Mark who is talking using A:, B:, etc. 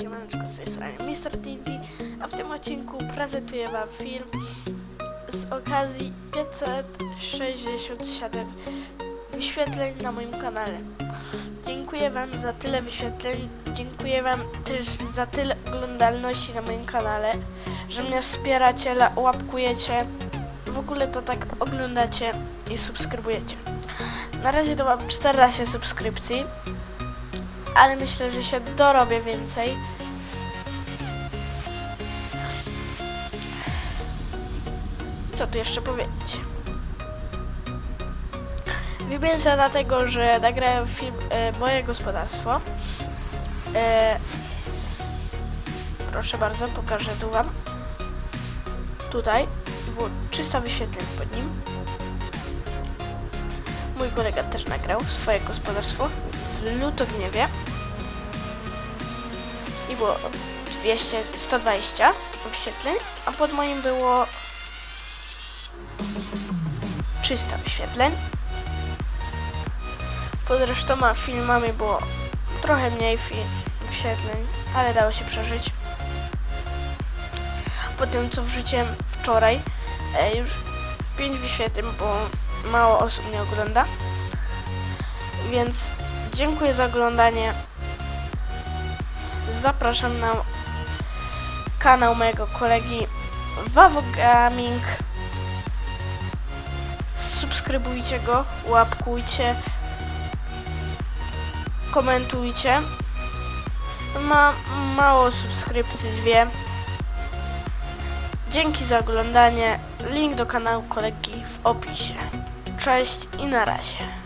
A: Siemaneczko, z tej Mr. Tinty, a w tym odcinku prezentuję Wam film z okazji 567 wyświetleń na moim kanale. Dziękuję Wam za tyle wyświetleń, dziękuję Wam też za tyle oglądalności na moim kanale, że mnie wspieracie, łapkujecie, w ogóle to tak oglądacie i subskrybujecie. Na razie to mam 14 subskrypcji, ale myślę, że się dorobię więcej. Co tu jeszcze powiedzieć? Wybiłem się dlatego, że nagrałem film e, Moje Gospodarstwo. E, proszę bardzo, pokażę tu Wam. Tutaj było 300 wyświetleń pod nim. Mój kolega też nagrał swoje gospodarstwo w Lutogniewie. I było 200, 120 wyświetleń, a pod moim było 300 wyświetleń. Pod resztoma filmami było trochę mniej wyświetleń, ale dało się przeżyć. Po tym co wrzuciłem wczoraj, e, już 5 wyświetleń, bo mało osób mnie ogląda. Więc dziękuję za oglądanie. Zapraszam na kanał mojego kolegi Wawo Gaming. Subskrybujcie go, łapkujcie, komentujcie. Ma mało subskrypcji, dwie. Dzięki za oglądanie. Link do kanału kolegi w opisie. Cześć i na razie.